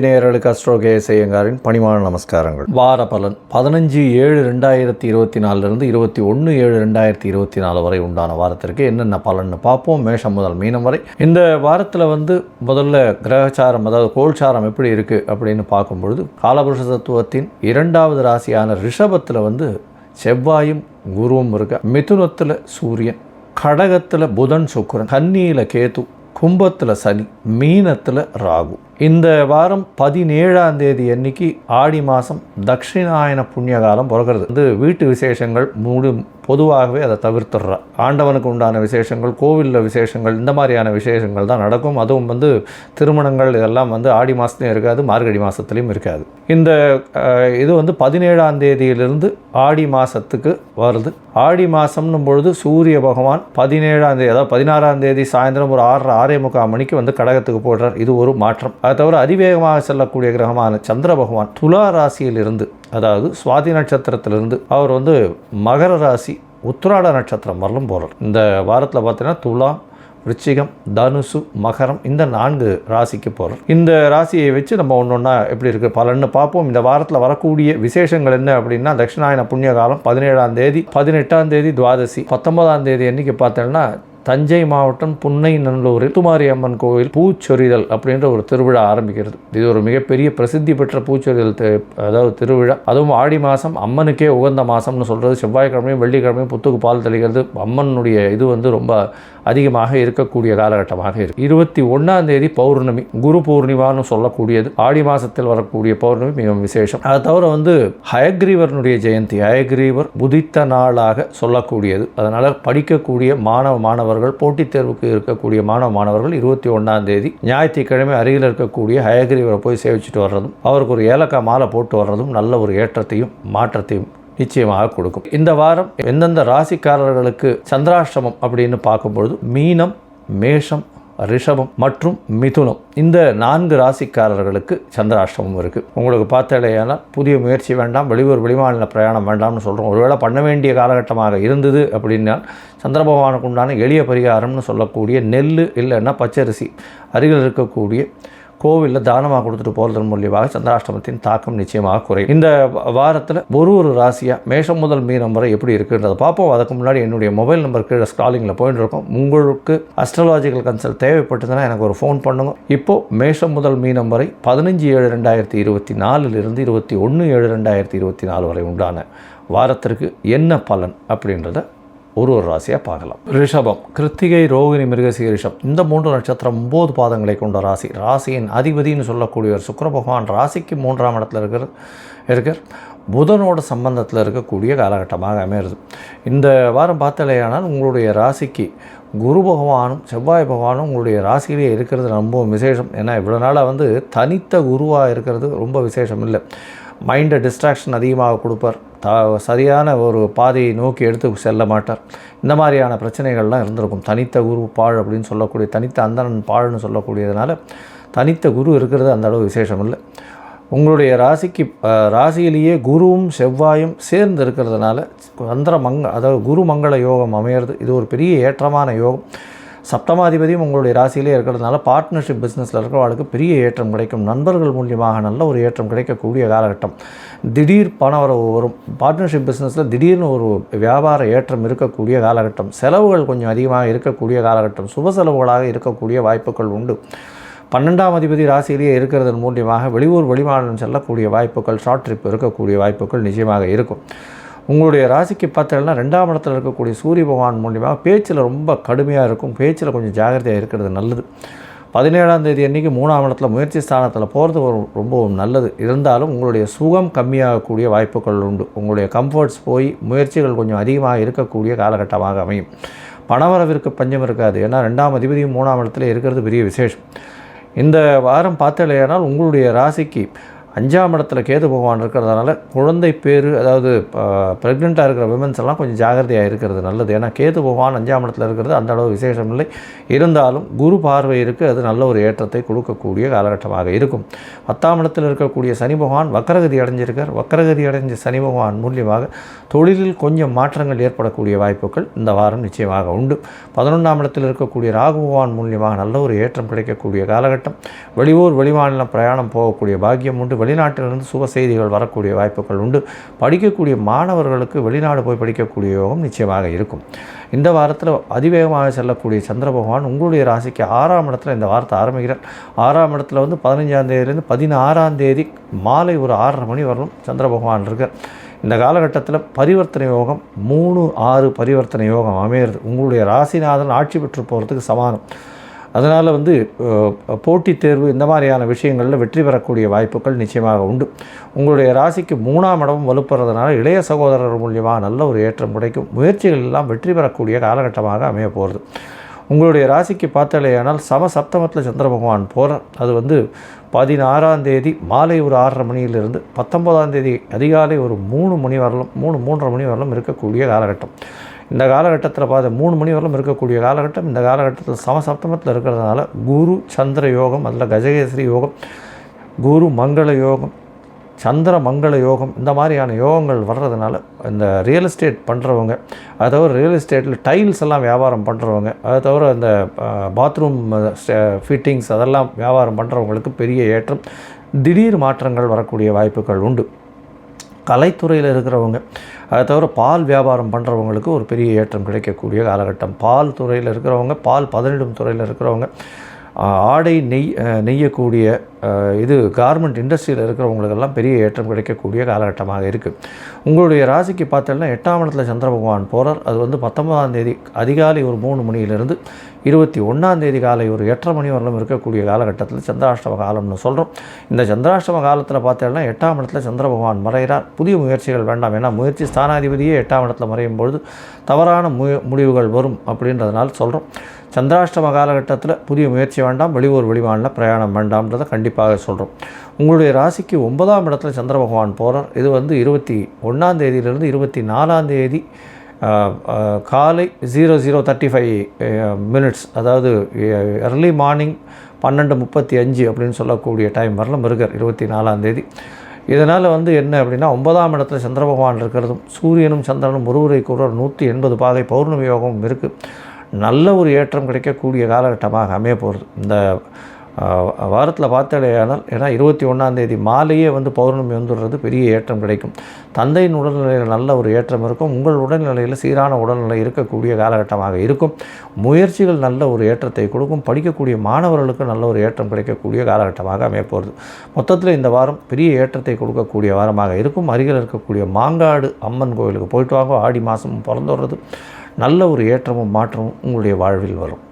நேயர்களுக்கு astro KS பணிமான நமஸ்காரங்கள். வார பலன் பதினஞ்சு ஏழு ரெண்டாயிரத்தி இருபத்தி நாலுலேருந்து இருபத்தி ஒன்று ஏழு ரெண்டாயிரத்தி இருபத்தி நாலு வரை உண்டான வாரத்திற்கு என்னென்ன பலன்னு பார்ப்போம். மேஷம் முதல் மீனம் வரை. இந்த வாரத்தில் வந்து முதல்ல கிரகச்சாரம் அதாவது கோல்சாரம் எப்படி இருக்குது அப்படின்னு பார்க்கும்பொழுது காலபுருஷ தத்துவத்தின் இரண்டாவது ராசியான ரிஷபத்தில் வந்து செவ்வாயும் குருவும் இருக்க. மிதுனத்தில் சூரியன் கடகத்தில் புதன் சுக்கரன் கன்னியில் கேது கும்பத்தில் சனி மீனத்தில் ராகு. இந்த வாரம் பதினேழாம் தேதி அன்னைக்கு ஆடி மாதம் தட்சிணாயன புண்ணிய காலம் பிறக்கிறது. வந்து வீட்டு விசேஷங்கள் முழு பொதுவாகவே அதை தவிர்த்துடுறா. ஆண்டவனுக்கு உண்டான விசேஷங்கள் கோவிலில் விசேஷங்கள் இந்த மாதிரியான விசேஷங்கள் தான் நடக்கும். அதுவும் வந்து திருமணங்கள் இதெல்லாம் வந்து ஆடி மாதத்துலையும் இருக்காது மார்கழி மாதத்துலேயும் இருக்காது. இந்த இது வந்து பதினேழாம் தேதியிலிருந்து ஆடி மாதத்துக்கு வருது. ஆடி மாதம்னும் பொழுது சூரிய பகவான் பதினேழாம் தேதி அதாவது பதினாறாம் தேதி சாயந்தரம் ஒரு ஆறரை ஆறே முக்கால் மணிக்கு வந்து கடகத்துக்கு போடுறார். இது ஒரு மாற்றம். அதை தவிர அதிவேகமாக செல்லக்கூடிய கிரகமான சந்திர பகவான் துலா ராசியிலிருந்து அதாவது சுவாதி நட்சத்திரத்திலிருந்து அவர் வந்து மகர ராசி உத்திராட நட்சத்திரம் வரலும் போகிறார் இந்த வாரத்தில் பார்த்தீங்கன்னா துலா விருச்சிகம் தனுசு மகரம் இந்த நான்கு ராசிக்கு போகிறோம் இந்த ராசியை வச்சு நம்ம ஒன்று ஒன்றா எப்படி இருக்குது பலன்னு பார்ப்போம். இந்த வாரத்தில் வரக்கூடிய விசேஷங்கள் என்ன அப்படின்னா தட்சிணாயன புண்ணிய காலம் பதினேழாம் தேதி பதினெட்டாம் தேதி துவாதசி பத்தொன்பதாம் தேதி என்றைக்கு பார்த்தோம்னா தஞ்சை மாவட்டம் புன்னை நல்லூரில் துமாரி அம்மன் கோவில் பூச்சொரிதல் அப்படின்ற ஒரு திருவிழா ஆரம்பிக்கிறது. இது ஒரு மிகப்பெரிய பிரசித்தி பெற்ற பூச்சொரிதல் அதாவது திருவிழா. அதுவும் ஆடி மாதம் அம்மனுக்கே உகந்த மாதம்னு சொல்கிறது செவ்வாய்க்கிழமையும் வெள்ளிக்கிழமையும் புத்துக்கு பால் தெளிக்கிறது. அம்மனுடைய இது வந்து ரொம்ப அதிகமாக இருக்கக்கூடிய காலகட்டமாக இருக்கு. இருபத்தி ஒன்றாம் தேதி பௌர்ணமி குரு பூர்ணிமான்னு சொல்லக்கூடியது. ஆடி மாதத்தில் வரக்கூடிய பௌர்ணமி மிகவும் விசேஷம். அதை தவிர வந்து ஹயக்ரீவர்னுடைய ஜெயந்தி ஹயக்ரீவர் புதித்த நாளாக சொல்லக்கூடியது. அதனால் படிக்கக்கூடிய மாணவ மாணவர் மாணவர்கள் போட்டித் தேர்வுக்கு இருக்கக்கூடிய மாணவ மாணவர்கள் இருபத்தி ஒன்றாம் தேதி ஞாயிற்றுக்கிழமை அருகில் இருக்கக்கூடிய ஹயகிரிவரை போய் சேவிச்சுட்டு வர்றதும் அவருக்கு ஒரு ஏலக்காய் மாலை போட்டு வர்றதும் நல்ல ஒரு ஏற்றத்தையும் மாற்றத்தையும் நிச்சயமாக கொடுக்கும். இந்த வாரம் எந்தெந்த ராசிக்காரர்களுக்கு சந்திராஷ்டமம் அப்படின்னு பார்க்கும்பொழுது மீனம் மேஷம் ரிஷபம் மற்றும் மிதுனம். இந்த நான்கு ராசிக்காரர்களுக்கு சந்திராஷ்டமம் இருக்குது உங்களுக்கு பார்த்தாலேயானால் புதிய முயற்சி வேண்டாம் வெளியூர் வெளிமாநில பிரயாணம் வேண்டாம்னு சொல்கிறோம் ஒருவேளை பண்ண வேண்டிய காலகட்டமாக இருந்தது அப்படின்னா சந்திர பகவானுக்கு உண்டான எளிய பரிகாரம்னு சொல்லக்கூடிய நெல் இல்லைன்னா பச்சரிசி. அருகில் இருக்கக்கூடிய கோவிலில் தானமாக கொடுத்துட்டு போகிறதன் மூலியமாக சந்திராஷ்டமத்தின் தாக்கம் நிச்சயமாக குறையும். இந்த வாரத்தில் ஒரு ஒரு ராசியாக மேஷம் முதல் மீனம் வரை எப்படி இருக்குன்றதை பார்ப்போம். அதுக்கு முன்னாடி என்னுடைய மொபைல் நம்பர் கீழே ஸ்க்ராலிங்கில் போயிட்டு இருக்கோம் உங்களுக்கு அஸ்ட்ராலாஜிக்கல் கன்சல்ட் தேவைப்பட்டதுன்னா எனக்கு ஒரு ஃபோன் பண்ணுங்க. இப்போது மேஷம் முதல் மீனம் வரை பதினஞ்சு ஏழு ரெண்டாயிரத்தி இருபத்தி நாலுலேருந்து இருபத்தி ஒன்று ஏழு ரெண்டாயிரத்தி இருபத்தி நாலு வரை உண்டான வாரத்திற்கு என்ன பலன் அப்படின்றத ஒரு ஒரு ராசியாக பார்க்கலாம். ரிஷபம் கிருத்திகை ரோகிணி மிருகசீரிஷம் இந்த மூன்று நட்சத்திரம் ஒம்பது பாதங்களை கொண்ட ராசி. ராசியின் அதிபதினு சொல்லக்கூடியவர் சுக்கர பகவான் ராசிக்கு மூன்றாம் இடத்துல இருக்கிற இருக்கிற புதனோட சம்பந்தத்தில் இருக்கக்கூடிய காலகட்டமாக அமையிறது. இந்த வாரம் பார்த்தாலேயானால் உங்களுடைய ராசிக்கு குரு பகவானும் செவ்வாய் பகவானும் உங்களுடைய ராசியிலே இருக்கிறது ரொம்ப விசேஷம். ஏன்னா இவ்வளோ நாளாக வந்து தனித்த குருவாக இருக்கிறது ரொம்ப விசேஷம் இல்லை. மைண்டை டிஸ்ட்ராக்ஷன் அதிகமாக கொடுப்பார். த சரியான ஒரு பாதையை நோக்கி எடுத்து செல்ல மாட்டார். இந்த மாதிரியான பிரச்சனைகள்லாம் இருந்திருக்கும். தனித்த குரு பாழ் அப்படின்னு சொல்லக்கூடிய தனித்த அந்தனன் பாழ்னு சொல்லக்கூடியதுனால தனித்த குரு இருக்கிறது அந்த அளவு விசேஷம் இல்லை உங்களுடைய ராசிக்கு ராசியிலேயே குருவும் செவ்வாயும் சேர்ந்து இருக்கிறதுனால சந்திர மங்க அதாவது குரு மங்கள யோகம் அமையிறது. இது ஒரு பெரிய ஏற்றமான யோகம். சப்தமாதிபதியும் உங்களுடைய ராசியிலே இருக்கிறதுனால பார்ட்னர்ஷிப் பிஸ்னஸில் இருக்கிறவர்களுக்கு பெரிய ஏற்றம் கிடைக்கும். நண்பர்கள் மூலியமாக நல்ல ஒரு ஏற்றம் கிடைக்கக்கூடிய காலகட்டம். திடீர் பண வரவு வரும். பார்ட்னர்ஷிப் பிஸ்னஸில் திடீர்னு ஒரு வியாபார ஏற்றம் இருக்கக்கூடிய காலகட்டம். செலவுகள் கொஞ்சம் அதிகமாக இருக்கக்கூடிய காலகட்டம். சுப செலவுகளாக இருக்கக்கூடிய வாய்ப்புகள் உண்டு. பன்னெண்டாம் அதிபதி ராசியிலேயே இருக்கிறதன் மூலியமாக வெளியூர் வெளிமாநிலம் செல்லக்கூடிய வாய்ப்புகள் ஷார்ட் ட்ரிப் இருக்கக்கூடிய வாய்ப்புகள் நிச்சயமாக இருக்கும். உங்களுடைய ராசிக்கு பார்த்தீங்கன்னா ரெண்டாம் இடத்துல இருக்கக்கூடிய சூரிய பகவான் மூலியமாக பேச்சில் ரொம்ப கடுமையாக இருக்கும். பேச்சில் கொஞ்சம் ஜாகிரதையாக இருக்கிறது நல்லது. பதினேழாம் தேதி அன்றைக்கி மூணாம் இடத்துல முயற்சி ஸ்தானத்தில் போகிறது ஒரு ரொம்பவும் நல்லது. இருந்தாலும் உங்களுடைய சுகம் கம்மியாகக்கூடிய வாய்ப்புகள் உண்டு. உங்களுடைய கம்ஃபர்ட்ஸ் போய் முயற்சிகள் கொஞ்சம் அதிகமாக இருக்கக்கூடிய காலகட்டமாக அமையும். பணவரவிற்கு பஞ்சம் இருக்காது. ஏன்னா ரெண்டாம் அதிபதியும் மூணாம் இடத்துல இருக்கிறது பெரிய விசேஷம். இந்த வாரம் பார்த்தலையானால் உங்களுடைய ராசிக்கு அஞ்சாம் இடத்துல கேது பகவான் இருக்கிறதுனால குழந்தை பேர் அதாவது ப்ரெக்னெண்ட்டாக இருக்கிற விமன்ஸ் எல்லாம் கொஞ்சம் ஜாகிரதையாக இருக்கிறது நல்லது. ஏன்னா கேது பகவான் அஞ்சாம் இடத்துல இருக்கிறது அந்த அளவு விசேஷம் இல்லை. இருந்தாலும் குரு பார்வை இருக்குது அது நல்ல ஒரு ஏற்றத்தை கொடுக்கக்கூடிய காலகட்டமாக இருக்கும். பத்தாம் இடத்தில் இருக்கக்கூடிய சனி பகவான் வக்கரகதி அடைஞ்சிருக்கார். வக்கரகதி அடைஞ்ச சனி பகவான் மூலியமாக தொழிலில் கொஞ்சம் மாற்றங்கள் ஏற்படக்கூடிய வாய்ப்புகள் இந்த வாரம் நிச்சயமாக உண்டு. பதினொன்றாம் இடத்தில் இருக்கக்கூடிய ராகு பகவான் மூலியமாக நல்ல ஒரு ஏற்றம் கிடைக்கக்கூடிய காலகட்டம். வெளியூர் வெளிமாநிலம் பிரயாணம் போகக்கூடிய பாக்கியம் உண்டு. வெளிநாட்டிலிருந்து சுப செய்திகள் வரக்கூடிய வாய்ப்புகள் உண்டு. படிக்கக்கூடிய மாணவர்களுக்கு வெளிநாடு போய் படிக்கக்கூடிய யோகம் நிச்சயமாக இருக்கும். இந்த வாரத்தில் அதிவேகமாக செல்லக்கூடிய சந்திர பகவான் உங்களுடைய ராசிக்கு ஆறாம் இடத்துல இந்த வாரத்தை ஆரம்பிக்கிறார். ஆறாம் இடத்துல வந்து பதினஞ்சாம் தேதியிலேருந்து பதினாறாம் தேதி மாலை ஒரு ஆறரை மணி வரலும் சந்திர பகவான் இருக்கார். இந்த காலகட்டத்தில் பரிவர்த்தனை யோகம் மூணு ஆறு பரிவர்த்தனை யோகம் அமையிறது. உங்களுடைய ராசிநாதன் ஆட்சி பெற்று போகிறதுக்கு சமானம். அதனால் வந்து போட்டித் தேர்வு இந்த மாதிரியான விஷயங்களில் வெற்றி பெறக்கூடிய வாய்ப்புகள் நிச்சயமாக உண்டு. உங்களுடைய ராசிக்கு மூணாம் இடமும் வலுப்படுறதுனால இளைய சகோதரர் மூலியமாக நல்ல ஒரு ஏற்றம் கிடைக்கும். முயற்சிகள் எல்லாம் வெற்றி பெறக்கூடிய காலகட்டமாக அமைய போகிறது உங்களுடைய ராசிக்கு பார்த்தாலேயானால் சம சப்தமத்தில் சந்திர பகவான் போகிறார் அது வந்து பதினாறாம் தேதி மாலை ஒரு ஆறரை மணியிலிருந்து பத்தொன்பதாம் தேதி அதிகாலை ஒரு மூணு மணி வரலும் மூணு மூன்றரை மணி வரலும் இருக்கக்கூடிய காலகட்டம். இந்த காலகட்டத்தில் பார்த்து மூணு மணி வரலும் இருக்கக்கூடிய காலகட்டம் இந்த காலகட்டத்தில் சமசப்தமத்தில் இருக்கிறதுனால குரு சந்திர யோகம் அதில் கஜகேசரி யோகம் குரு மங்கள யோகம் சந்திர மங்கள யோகம் இந்த மாதிரியான யோகங்கள் வர்றதுனால இந்த ரியல் எஸ்டேட் பண்ணுறவங்க அதை தவிர ரியல் எஸ்டேட்டில் டைல்ஸ் எல்லாம் வியாபாரம் பண்ணுறவங்க அதை தவிர இந்த பாத்ரூம் ஃபிட்டிங்ஸ் அதெல்லாம் வியாபாரம் பண்ணுறவங்களுக்கு பெரிய ஏற்றம் திடீர் மாற்றங்கள் வரக்கூடிய வாய்ப்புகள் உண்டு. கலைத்துறையில் இருக்கிறவங்க அதை தவிர பால் வியாபாரம் பண்ணுறவங்களுக்கு ஒரு பெரிய ஏற்றம் கிடைக்கக்கூடிய காலகட்டம். பால் துறையில் இருக்கிறவங்க பால் பதனிடும் துறையில் இருக்கிறவங்க ஆடை நெய் நெய்யக்கூடிய இது கார்மெண்ட் இண்டஸ்ட்ரியில் இருக்கிறவங்களுக்கெல்லாம் பெரிய ஏற்றம் கிடைக்கக்கூடிய காலகட்டமாக இருக்குது உங்களுடைய ராசிக்கு பார்த்தோம்னா எட்டாம் இடத்துல சந்திர பகவான் போகிறார் அது வந்து பத்தொன்பதாம் தேதி அதிகாலை ஒரு மூணு மணியிலிருந்து இருபத்தி ஒன்றாம் தேதி காலை ஒரு எட்டரை மணி வரலும் இருக்கக்கூடிய காலகட்டத்தில் சந்திராஷ்டம காலம்னு சொல்கிறோம் இந்த சந்திராஷ்டம காலத்தில் பார்த்தோம்னா எட்டாம் இடத்துல சந்திர பகவான் மறைகிறார். புதிய முயற்சிகள் வேண்டாம். ஏன்னா முயற்சி ஸ்தானாதிபதியே எட்டாம் இடத்துல மறையும் பொழுது தவறான மு முடிவுகள் வரும் அப்படின்றதுனால சொல்கிறோம் சந்திராஷ்டம காலகட்டத்தில் புதிய முயற்சி வேண்டாம். வெளியூர் வெளிமாநில பிரயாணம் வேண்டாம்ன்றதை கண்டிப்பாக சொல்கிறோம் உங்களுடைய ராசிக்கு ஒன்பதாம் இடத்துல சந்திர பகவான் போகிறார் இது வந்து இருபத்தி ஒன்றாம் தேதியிலிருந்து இருபத்தி நாலாம் தேதி காலை zero zero thirty five minutes அதாவது எர்லி மார்னிங் பன்னெண்டு முப்பத்தி அஞ்சு அப்படின்னு சொல்லக்கூடிய டைம் வரலாம் இருக்கார் இருபத்தி நாலாம் தேதி. இதனால் வந்து என்ன அப்படின்னா ஒன்பதாம் இடத்துல சந்திர பகவான் இருக்கிறதும் சூரியனும் சந்திரனும் ஒருவரை கூட நூற்றி எண்பது பாதை பௌர்ணமி யோகமும் இருக்குது நல்ல ஒரு ஏற்றம் கிடைக்கக்கூடிய காலகட்டமாக அமைய போகிறது இந்த வாரத்தில் பார்த்தாலேயானால் ஏன்னா இருபத்தி ஒன்றாந்தேதி மாலையே வந்து பௌர்ணமி வந்துடுறது பெரிய ஏற்றம் கிடைக்கும். தந்தையின் உடல்நிலையில் நல்ல ஒரு ஏற்றம் இருக்கும். உங்கள் உடல்நிலையில் சீரான உடல்நிலை இருக்கக்கூடிய காலகட்டமாக இருக்கும். முயற்சிகள் நல்ல ஒரு ஏற்றத்தை கொடுக்கும். படிக்கக்கூடிய மாணவர்களுக்கு நல்ல ஒரு ஏற்றம் கிடைக்கக்கூடிய காலகட்டமாக அமையப்போகிறது மொத்தத்தில் இந்த வாரம் பெரிய ஏற்றத்தை கொடுக்கக்கூடிய வாரமாக இருக்கும். அருகில் இருக்கக்கூடிய மாங்காடு அம்மன் கோயிலுக்கு போயிட்டு வாங்க. ஆடி மாதம் பிறந்துடுறது நல்ல ஒரு ஏற்றமும் மாற்றமும் உங்களுடைய வாழ்வில் வரும்.